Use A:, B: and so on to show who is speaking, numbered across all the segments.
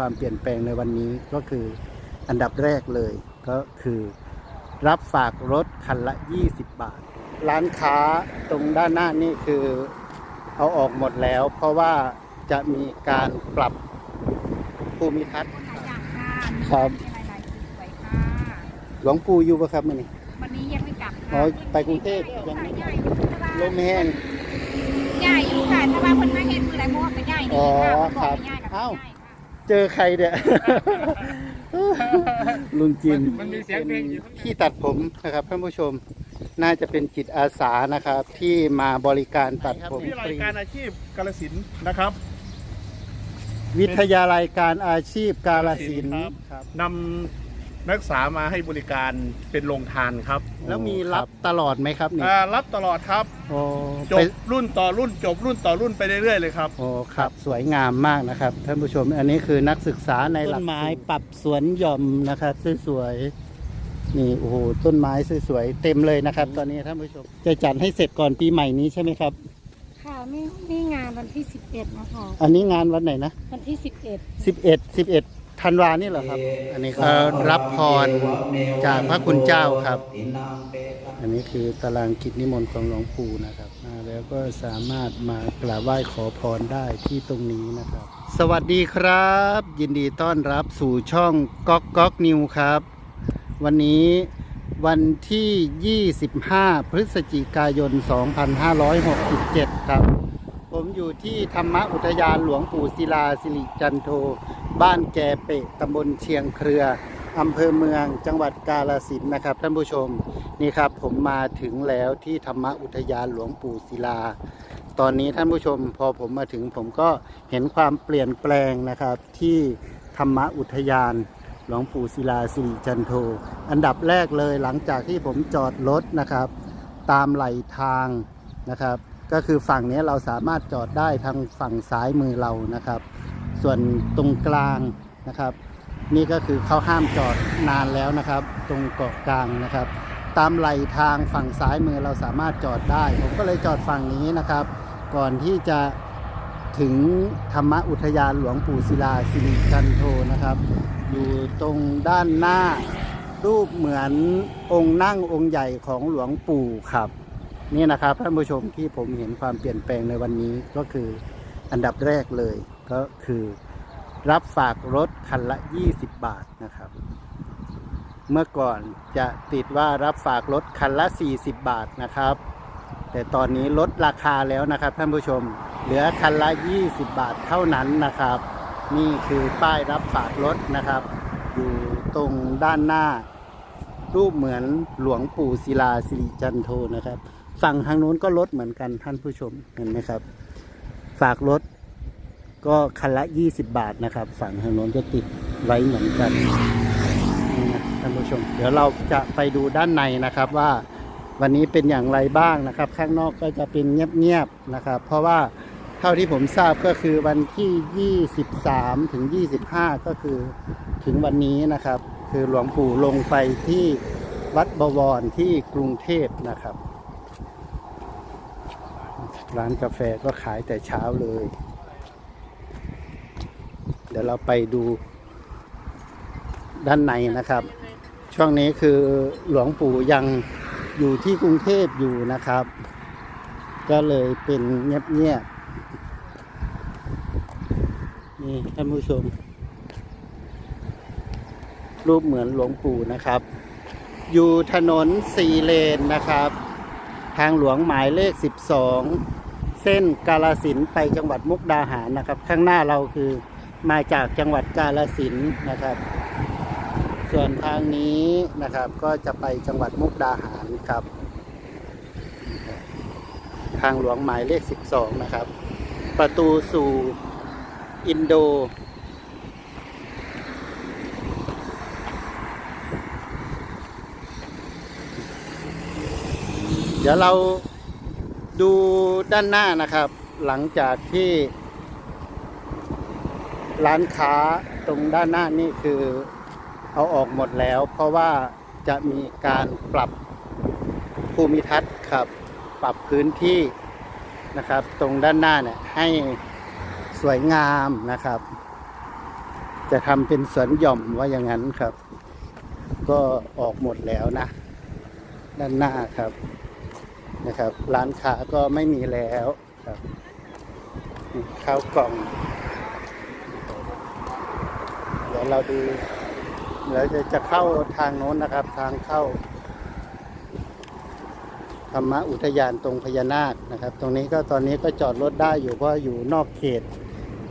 A: ความเปลี่ยนแปลงในวันนี้ก็คืออันดับแรกเลยก็คือรับฝากรถคันละ 20 บาท ร้านค้าตรงด้านหน้านี่คือเอาออกหมดแล้ว เพราะว่าจะมีการปรับภูมิทัศน์
B: หลายอย่างค่ะ
A: ครับ
B: มีหลายๆจุดสวยค่ะ
A: หลวงปู่อยู่ปะครับมันนี่
B: วันนี้ยังไม่กลับ
A: อ๋
B: ค่ะ
A: อไปกรุงเทพยังไม่
B: ใหญ่อยู่ค่ะ
A: ลมแห้ง
B: ใหญ่อยู่ค่ะถ้าว่าคนมาเห็นมือไหนโมกก็ใหญ่นี่
A: อ๋อ
B: ค่ะ
A: ครับ
B: มันอกใหญ่กับ
A: เอ้า
B: ใหญ่ค่ะ
A: เจอใครเนี่ย ลุงจิม
C: มันมีเสียงเพลงอยู่
A: ป็นที่ตัดผมนะครับท่านผู้ชมน่าจะเป็นจิตอาสานะครับ ที่มาบริการตัดผม
C: วิท
A: ฟ
C: ยาลัย
A: รี
C: การอาชีพกาลสินธุ์นะครับ
A: วิทยาลัยการอาชีพกาลสินธุ์
C: ครับ
A: ครับ
C: นำ นักศึกษามาให้บริการเป็นโรงทานครับ
A: แล้วมีรับตลอดไหมครับนี่
C: อ่ารับตลอดครับ
A: โอ้
C: จ
A: ไป
C: บรุ่นต่อรุ่นจบรุ่นต่อรุ่นไปเรื่อยๆเลยครับ
A: โอ้ครับ สวยงามมากนะครับท่านผู้ชม อันนี้คือนักศึกษาในหลักต้นไม้ปรับสวนหย่อมนะครับสวยๆนี่โอ้โหต้นไม้สวยๆเต็มเลยนะครับ ตอนนี้ท่านผู้ชมจะจัดให้เสร็จก่อนปีใหม่นี้ใช่ไหมครับ
B: ค่ะนี่นี่งานวันที่ 11 นะคะ
A: อันนี้งานวันไหนนะ
B: วันที่ 11
A: สิบเอ็ดสิบเอ็ด ธันวานี่เหรอครับ อันนี้ก็รับพรจากพระคุณเจ้าครับ อันนี้คือตารางกิจนิมนต์ของหลวงปู่นะครับมาแล้วก็สามารถมากราบไหว้ขอพรได้ที่ตรงนี้นะครับ สวัสดีครับ ยินดีต้อนรับสู่ช่องก๊อกก๊อกนิวครับ วันนี้วันที่ 25 พฤศจิกายน 2567 ครับ ผมอยู่ที่ธรรมอุทยานหลวงปู่ศิลาสิริจันโท บ้านแกเปะตำบลเชียงเครืออำเภอเมืองจังหวัดกาฬสินนะครับท่านผู้ชมนี่ครับผมมาถึงแล้วที่ธรรมอุทยานหลวงปู่ศิลา ตอนนี้ท่านผู้ชม พอผมมาถึงผมก็เห็นความเปลี่ยนแปลงนะครับ ที่ธรรมอุทยานหลวงปู่ศิลาสิริจันโท อันดับแรกเลยหลังจากที่ผมจอดรถนะครับ ตามไหลทางนะครับ ก็คือฝั่งนี้เราสามารถจอดได้ทางฝั่งซ้ายมือเรานะครับ ส่วนตรงกลางนะครับ นี่ก็คือเขาห้ามจอดนานแล้วนะครับ ตรงเกาะกลางนะครับ ตามไหลทางฝั่งซ้ายมือเราสามารถจอดได้ ผมก็เลยจอดฝั่งนี้นะครับ ก่อนที่จะถึงธรรมอุทยานหลวงปู่ศิลาสิริจันโทนะครับ อยู่ตรงด้านหน้ารูปเหมือนองค์นั่งองค์ใหญ่ของหลวงปู่ครับ นี่นะครับท่านผู้ชมที่ผมเห็นความเปลี่ยนแปลงในวันนี้ก็คืออันดับแรกเลยก็คือรับฝากรถคันละ 20 บาทนะครับ เมื่อก่อนจะติดว่ารับฝากรถคันละ 40 บาทนะครับ แต่ตอนนี้ลดราคาแล้วนะครับท่านผู้ชม เหลือคันละ 20 บาทเท่านั้นนะครับ นี่คือป้ายรับฝากรถนะครับ อยู่ตรงด้านหน้า รูปเหมือนหลวงปู่ศิลาสิริจันโทนะครับ ฝั่งทางโน้นก็ลดเหมือนกันท่านผู้ชมเห็นไหมครับ ฝากรถก็คันละ 20 บาทนะครับ ฝั่งทางโน้นก็ติดไว้เหมือนกันนี่นะท่านผู้ชม เดี๋ยวเราจะไปดูด้านในนะครับว่าวันนี้เป็นอย่างไรบ้างนะครับ ข้างนอกก็จะเป็นเงียบๆนะครับ เพราะว่าเท่าที่ผมทราบก็คือวันที่ 23 ถึง 25 ก็คือถึงวันนี้นะครับ คือหลวงปู่ลงไปที่วัดบวรที่กรุงเทพนะครับ ร้านกาแฟก็ขายแต่เช้าเลย เดี๋ยวเราไปดูด้านในนะครับ ช่วงนี้คือหลวงปู่ยังอยู่ที่กรุงเทพอยู่นะครับ ก็เลยเป็นเงียบๆนี่ท่านผู้ชม รูปเหมือนหลวงปู่นะครับ อยู่ถนนสี่เลนนะครับ ทางหลวงหมายเลข 12 เส้นกาลสินไปจังหวัดมุกดาหารนะครับ ข้างหน้าเราคือมาจากจังหวัดกาลสินนะครับ ส่วนทางนี้นะครับก็จะไปจังหวัดมุกดาหารครับ ทางหลวงหมายเลข 12 นะครับ ประตูสู่อินโดเดี๋ยวเรา ดูด้านหน้านะครับ หลังจากที่ ร้านค้าตรงด้านหน้านี่คือเอาออกหมดแล้ว เพราะว่าจะมีการปรับภูมิทัศน์ครับ ปรับพื้นที่นะครับ ตรงด้านหน้าเนี่ยให้สวยงามนะครับ จะทำเป็นสวนหย่อมว่าอย่างนั้นครับ ก็ออกหมดแล้วนะ ด้านหน้าครับ นะครับ ร้านค้าก็ไม่มีแล้วครับข้าวกล่อง เดี๋ยวเราดูเดี๋ยวจะจะเข้าทางโน้นนะครับ ทางเข้าธรรมอุทยานตรงพญานาคนะครับ ตรงนี้ก็ตอนนี้ก็จอดรถได้อยู่เพราะอยู่นอกเขต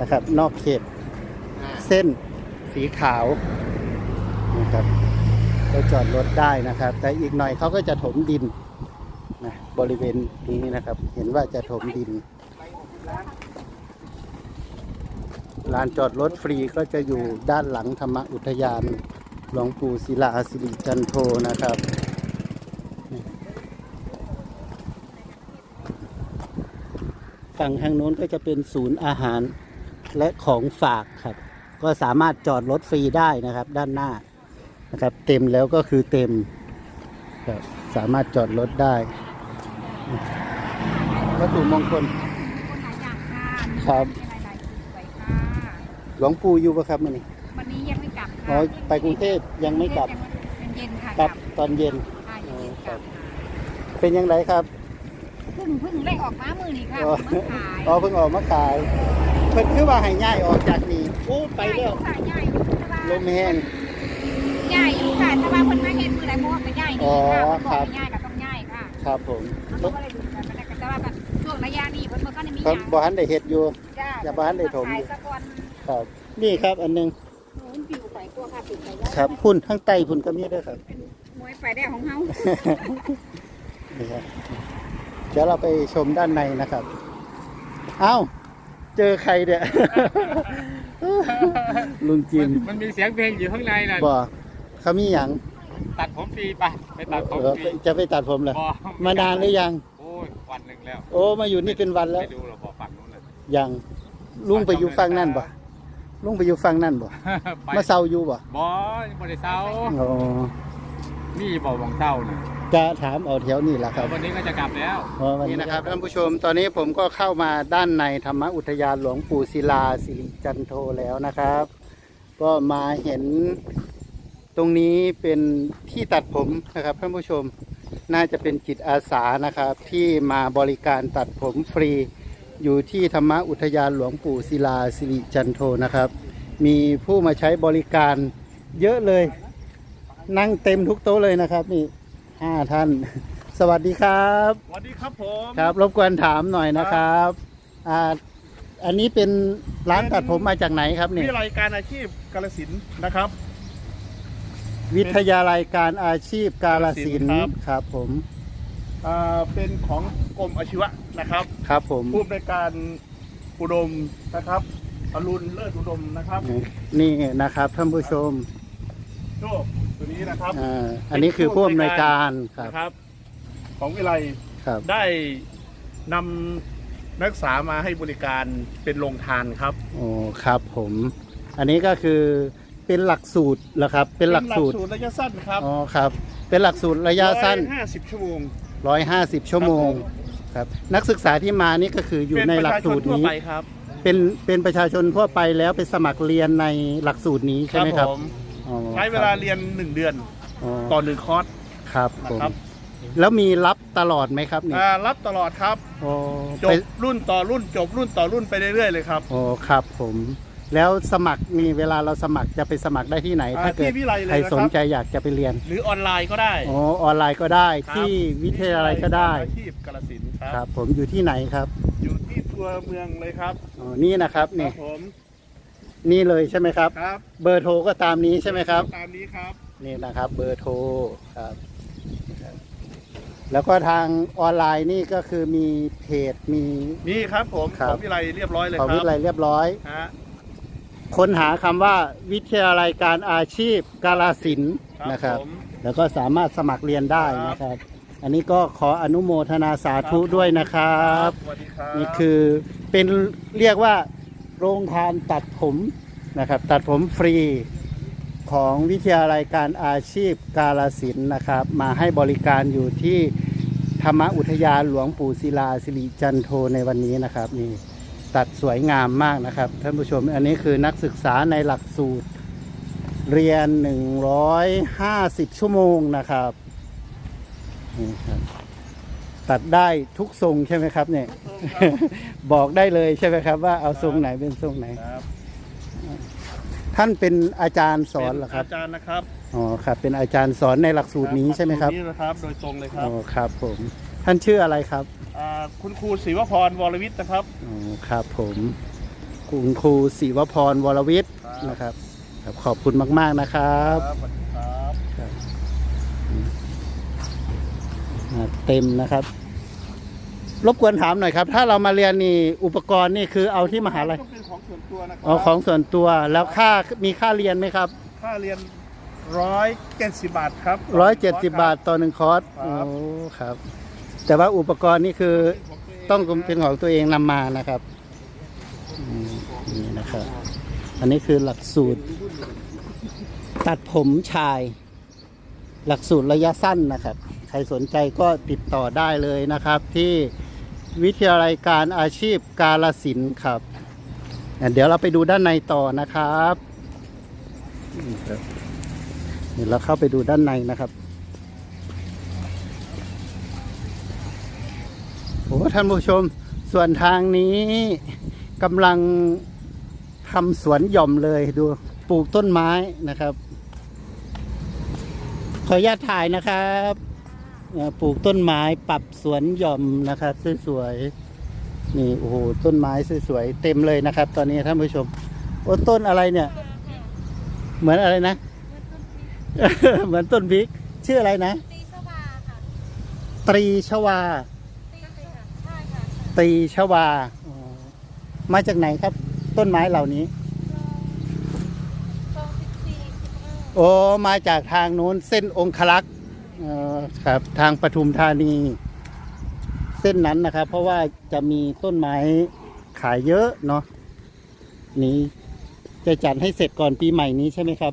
A: นะครับ นอกเขตเส้นสีขาวนะครับก็จอดรถได้นะครับ แต่อีกหน่อยเขาก็จะถมดิน นะบริเวณนี้นะครับ เห็นว่าจะถมดินลานจอดรถฟรีก็จะอยู่ด้านหลังธรรมอุทยานหลวงปู่ศิลาสิริจันโทนะครับ ฝั่งทางโน้นก็จะเป็นศูนย์อาหารและของฝากครับ ก็สามารถจอดรถฟรีได้นะครับ ด้านหน้านะครับ เต็มแล้วก็คือเต็มครับสามารถจอดรถได้ วัตถุมงคล
B: คนหลายอย่างค่ะ
A: ครับ
B: มีหลายๆสวยค่ะ
A: หลวงปู่อยู่ปะครับมันนี่
B: วันนี้ยังไม่กลับ
A: อ๋อ
B: ค่ะ
A: ไปกรุงเทพยังไม่กลับ
B: ยังเย็นค่ะ
A: กลับตอนเย็น
B: ค่ะเย็นๆกลับค่ะ
A: เป็นยังไงครับ
B: เพิ่งเพิ่งได้ออกมามือนี่ค่ะ
A: อ๋อ
B: เพิ่งมาขาย
A: อ๋อเพิ่งออกมาขาย เพิ่นคือว่าให้ง่ายออกจากนี่โอ้ไปแล้ว
B: ค่ะใหญ่อยู่แต่ว่า
A: ลมแห้ง
B: ใหญ่อยู่ค่ะถ้าว่าคนมาเห็นมือไหนโมกก็ใหญ่ดี
A: อ๋อ
B: ค่ะคน
A: ครับ
B: ค่ะ
A: ครับผม
B: เขาก็เลยดูกันแต่แต่ว่าแบบช่วงระยะนี้เพิ่นมันก็ได้มี
A: ครับ
B: หยัง
A: บ่ทันได้เฮ็ดอยู่
B: จ้า
A: อย่าบ้านได้ถม
B: ขายสักวัน
A: ครับ นี่ครับอันหนึง
B: หนุนผิวไปตัวค่ะติดไปแล้ว
A: ครับพุ่นข้างใต้พุ่นก็มีด้วยครับ
B: เป็นมวยไฟแดงของเฮา
A: นี่ครับเดี๋ยวเราไปชมด้านในนะครับ เอ้า เจอใครเนี่ย ลุงจิม
D: มันมีเสียงเพลงอยู่ข้างในน่ะ
A: บอกเขามีอย่าง
D: ตัดผมฟรีไปไปตัดผม
A: เออ
D: ฟรี
A: จะไปตัดผมเหรอ
D: บ่
A: มานานหรือยัง
D: โอ้ยวันหนึ่งแล้ว
A: โอ้มาอยู่นี่เป็นวันแล้ว
D: ไม่ดูหรอกพอฝั่งนู้นน่ะ
A: ยังลุงไปอยู่ฟังนั่นบ่ลุงไปอยู่ฟังนั่นบ่
D: ไป
A: มาเซาอยู่บ่
D: บ่ยังบ่ได้เศร้า
A: อ๋อ
D: มีบ่วงเศร้าน่ะ
A: จะถามเอาแถวนี่แหละค
D: แล้
A: รั
D: ว
A: บ
D: วันนี้ก็จะกลับแล้ว
A: นี่นะครับท่านผู้ชมตอนนี้ผมก็เข้ามาด้านในธรรมอุทยานหลวงปู่ศิลาสิริจันโทแล้วนะครับ ก็มาเห็น ตรงนี้เป็นที่ตัดผมนะครับท่านผู้ชมน่าจะเป็นจิตอาสานะครับ ที่มาบริการตัดผมฟรี อยู่ที่ธรรมอุทยานหลวงปู่ศิลาสิริจันโทนะครับ มีผู้มาใช้บริการเยอะเลย นั่งเต็มทุกโต๊ะเลยนะครับนี่ห้าท่าน สวัสดีครับ
C: สวัสดีครับผม
A: ครับ รบกวนถามหน่อยนะครับอ่าอันนี้เป็นร้านตัดผมมาจากไหนครับเนี่ย
C: วิทยาลัยการอาชีพกาลสินธุ์นะครับ
A: วิทยาลัยการอาชีพกาลสินธุ์
C: ครับ
A: ครับผม
C: อ่าเป็นของกรมอาชีวะนะครับ
A: ครับผม
C: ผู้ในวยการอุดมนะครับอรุณเลิศอุดมนะครับ
A: นี่นะครับท่านผู้ชม
C: โชคตัวนี้นะครับ
A: อ่าอันนี้คือผู้อำนวยการครับ
C: นะครับ ของวิทยาลัย
A: ครับ
C: ได้นำนักศึกษามาให้บริการเป็นโรงทานครับ
A: โอ้ครับผม อันนี้ก็คือ เป็นหลักสูตรเหรอครับ เป็นหลักสูตร
C: เป็นระยะสั้นครับ
A: อ๋อครับ เป็นหลักสูตรระยะสั้น
C: ห้าสิบชั่วโมง
A: 150 ชั่วโมงครับนักศึกษาที่มานี่ก็คืออยู่ในหลักสูตร
C: เป็นปะชาชนทั่ว
A: นี้
C: ไปครับ
A: เป็นเป็นประชาชนทั่วไปแล้วไปสมัครเรียนในหลักสูตรนี้ใช่ไหมครับ
C: ผม
A: อ๋อ
C: ใช้เวลาเรียนหนึ่งเดือน
A: อ๋อ
C: ต่อหนึ่งคอร์ส
A: ครับผม
C: นะครับ
A: แล้วมีรับตลอดไหมครับนี่
C: อ่ารับตลอดครับ
A: โอ้
C: จ
A: ไป
C: บรุ่นต่อรุ่นจบรุ่นต่อรุ่นไปเรื่อยๆเลยครับ
A: โอ้ครับผม แล้วสมัครมีเวลาเราสมัครจะไปสมัครได้ที่ไหน
C: อ่า
A: ถ้าเกิด
C: ที่วิไลเลย
A: ใคร
C: นะครับ
A: สนใจอยากจะไปเรียน
C: หรือออนไลน์ก็ได้
A: อ๋อออนไลน์ก็ได้
C: ครับ
A: ที่วิทยาลัยก็ได้
C: อาชีพกาลสินธุ์ค
A: ค
C: รั
A: รับ บ ผมอยู่ที่ไหนครับ
C: อยู่ที่ตัวเมืองเลยครับ
A: อ๋อนี่นะครับ
C: ค
A: นี่
C: รับผม
A: นี่เลยใช่ไหมครับ
C: ครับ
A: เบอร์โทรก็ตามนี้ใช่ไหมครับ
C: ตามนี้ครับ
A: นี่นะครับเบอร์โทรครับครับแล้วก็ทางออนไลน์นี่ก็คือมีเพจมี
C: นี่ครับผม
A: ครั
C: ข
A: บ
C: องวิไลเรียบร้อยเลย
A: ของ
C: ครั
A: วิ
C: บ
A: ทยาลัยเรียบร้อย
C: ฮะ
A: ค้นหาคำว่าวิทยาลัยการอาชีพกาลสินธุ์นะครับ
C: ผม
A: แล้วก็สามารถสมัครเรียนได้นะครับ อันนี้ก็ขออนุโมทนาสาธุด้วยนะครับ
C: สวัสดีครับ
A: นี่คือเป็นเรียกว่าโรงทานตัดผมนะครับ ตัดผมฟรีของวิทยาลัยการอาชีพกาลสินธุ์นะครับ มาให้บริการอยู่ที่ธรรมอุทยานหลวงปู่ศิลาสิริจันโทในวันนี้นะครับนี่ ตัดสวยงามมากนะครับ ท่านผู้ชมอันนี้คือนักศึกษาในหลักสูตรเรียน 150 ชั่วโมงนะครับนี่ครับ ตัดได้ทุกทรงใช่ไหมครับเนี่ย บอกได้เลยใช่ไหมครับว่าเอาทรงไหนเป็นทรงไหน
C: ครับ
A: ท่านเป็นอาจารย์สอนเหรอครับ
C: ป็อาจารย์นะครับ
A: อ๋อครับ เป็นอาจารย์สอนในหลักสูตรนี้ใช่ไหมครับ
C: หลักสูตนี่นะครับ โดยตรงเลยครั
A: อ๋
C: บ
A: อครับผม ท่านชื่ออะไรครับา
C: คุณครูศิวพรวรวิทย์นะครับ
A: อ๋อครับผมคุณครูศิวพรวรวิทย์
C: ครับ
A: นะครับครับ ขอบคุณมาก ๆ นะครับ
C: สวัสดีครับ
A: อ่าเต็มนะครับ รบกวนถามหน่อยครับ ถ้าเรามาเรียนนี่อุปกรณ์นี่คือเอาที่มหาลัย
C: ต้องเป็นของส่วนตัวนะครั
A: เอาของส่วนตัวแล้วค่ามีค่าเรียนไหมครับ
C: ค่าเรียนร้อยเจ็ดสิบบาทครับ
A: ร้อยเจ็ดสิบบาทต่อหนึ่งคอร์ส
C: ค
A: โอ้
C: รับ
A: ครับ แต่ว่าอุปกรณ์นี่คือต้องเป็นของตัวเองนำมานะครับนี่นะครับ อันนี้คือหลักสูตร ตัดผมชาย หลักสูตรระยะสั้นนะครับ ใครสนใจก็ติดต่อได้เลยนะครับ ที่วิทยาลัยการอาชีพกาลสินครับ เดี๋ยวเราไปดูด้านในต่อนะครับนี่ครับเดี๋ยวเราเข้าไปดูด้านในนะครับ ท่านผู้ชม ส่วนทางนี้กำลังทำสวนหย่อมเลยดูปลูกต้นไม้นะครับ ขออนุญาตถ่ายนะครับเอ่อปลูกต้นไม้ปรับสวนหย่อมนะครับสวยๆนี่โอ้โหต้นไม้สวยๆเต็มเลยนะครับ ตอนนี้ท่านผู้ชม โอ้ต้นอะไรเนี่ย เหมือนอะไรนะ เหมือนต้นพริกชื่ออะไรนะ
B: ตีสวาค่ะ
A: ตรีชวา
B: ตีค่ะใช่ค่ะ
A: ตรีชวาอ๋อมาจากไหนครับ ต้นไม้เหล่านี้
B: คลองสิบสี่สิบห้า
A: โอ้มาจากทางนู้นเส้นองคลักษ์เอ่อครับ ทางปทุมธานี เส้นนั้นนะครับ เพราะว่าจะมีต้นไม้ขายเยอะเนาะนี้จะจัดให้เสร็จก่อนปีใหม่นี้ใช่ไหมครับ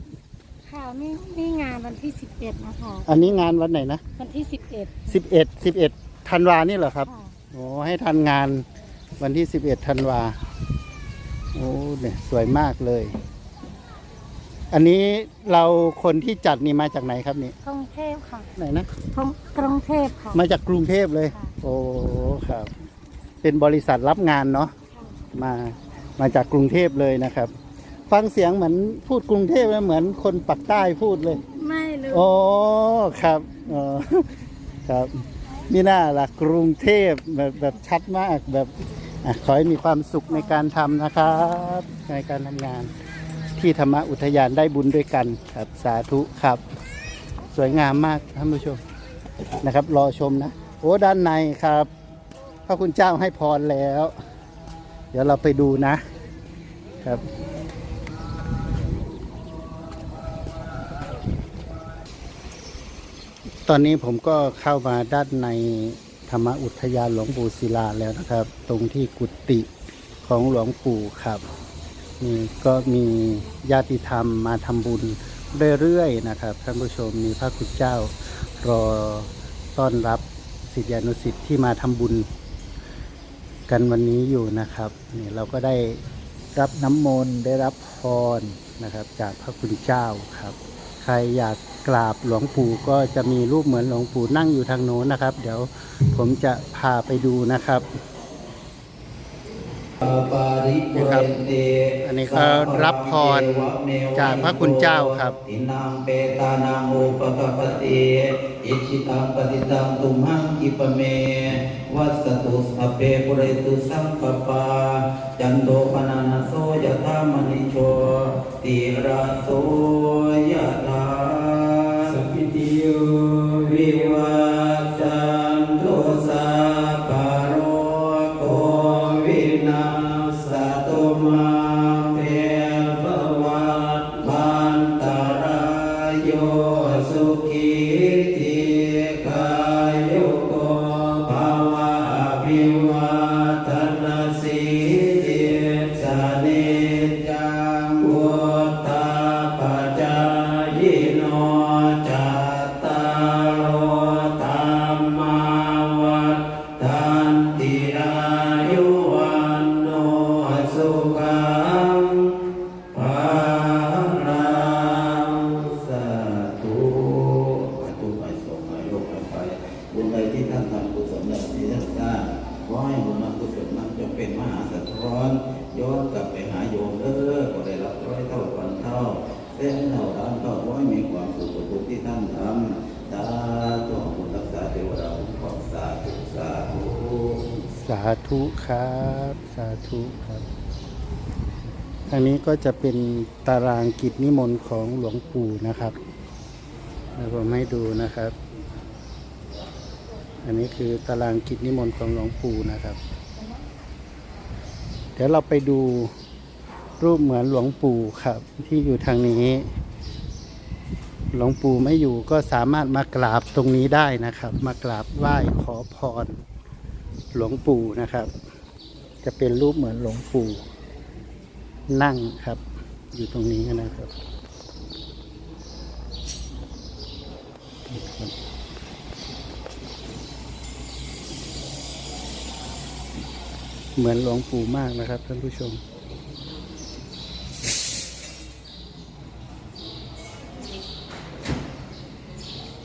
B: ค่ะนี่นี่งานวันที่สิบเอ็ดนะคะ
A: อันนี้งานวันไหนนะ
B: วันที่สิบเอ็ด
A: สิบเอ็ดสิบเอ็ดธันวานี่เหรอครับ
B: ค่ะ
A: โอ้ให้ทันงานวันที่สิบเอ็ดธันวาโอ้เนี่ยสวยมากเลย อันนี้เราคนที่จัดนี่มาจากไหนครับนี่
B: กรุงเทพค่ะ
A: ไหนนะ
B: กรุงกรุงเทพค่ะ
A: มาจากกรุงเทพเลย
B: ค่ะ
A: โอ้ครับ เป็นบริษัทรับงานเนาะมามาจากกรุงเทพเลยนะครับ ฟังเสียงเหมือนพูดกรุงเทพแล้วเหมือนคนปักใต้พูดเลย
B: ไม่เลย
A: โอ้ ครับอ๋อครับ มีหน้าล่ะกรุงเทพแบบแบบชัดมากแบบอะขอให้มีความสุขในการทำนะครับ ในการทำงาน ที่ธรรมอุทยานได้บุญด้วยกันครับสาธุครับ สวยงามมากท่านผู้ชมนะครับ รอชมนะ โอ้ด้านในครับ พระคุณเจ้าให้พรแล้ว เดี๋ยวเราไปดูนะครับ ตอนนี้ผมก็เข้ามาด้านในธรรมอุทยานหลวงปู่ศิลาแล้วนะครับ ตรงที่กุฏิของหลวงปู่ครับนี่ก็มีญาติธรรมมาทำบุญเรื่อยๆนะครับท่านผู้ชมมีพระคุณเจ้ารอต้อนรับศิษยานุศิษย์ที่มาทำบุญ กันวันนี้อยู่นะครับนี่เราก็ได้รับน้ำมนต์ได้รับพรนะครับ จากพระคุณเจ้าครับ ใครอยากกราบหลวงปู่ก็จะมีรูปเหมือนหลวงปู่นั่งอยู่ทางโน้นนะครับ เดี๋ยวผมจะพาไปดูนะครับนะครับอันนี้ก็รับพรจากพระคุณเจ้าครับ
E: ตินังเปตานังอุปกปปติอิชิตังปฏิตังตุมหังกิปะเม วัสตุสัพเพปุเรตุสังกปา จันโทปนานาโสยธามณิโชติระโสยธา
A: ธุครับ สาธุครับทางนี้ก็จะเป็นตารางกิจนิมนต์ของหลวงปู่นะครับแล้วผมให้ดูนะครับ อันนี้คือตารางกิจนิมนต์ของหลวงปู่นะครับ เดี๋ยวเราไปดูรูปเหมือนหลวงปู่ครับ ที่อยู่ทางนี้ หลวงปู่ไม่อยู่ก็สามารถมากราบตรงนี้ได้นะครับ มากราบไหว้ขอพร หลวงปู่นะครับ จะเป็นรูปเหมือนหลวงปู่ นั่งครับ อยู่ตรงนี้นะครับเหมือนหลวงปู่มากนะครับท่านผู้ชม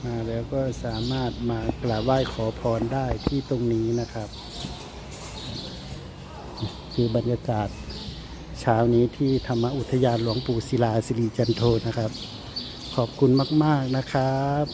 A: มาแล้วก็สามารถมากราบไหว้ขอพรได้ที่ตรงนี้นะครับ คือบรรยากาศเช้านี้ที่ธรรมอุทยานหลวงปู่ศิลาสิริจันโทนะครับ ขอบคุณมาก ๆนะครับ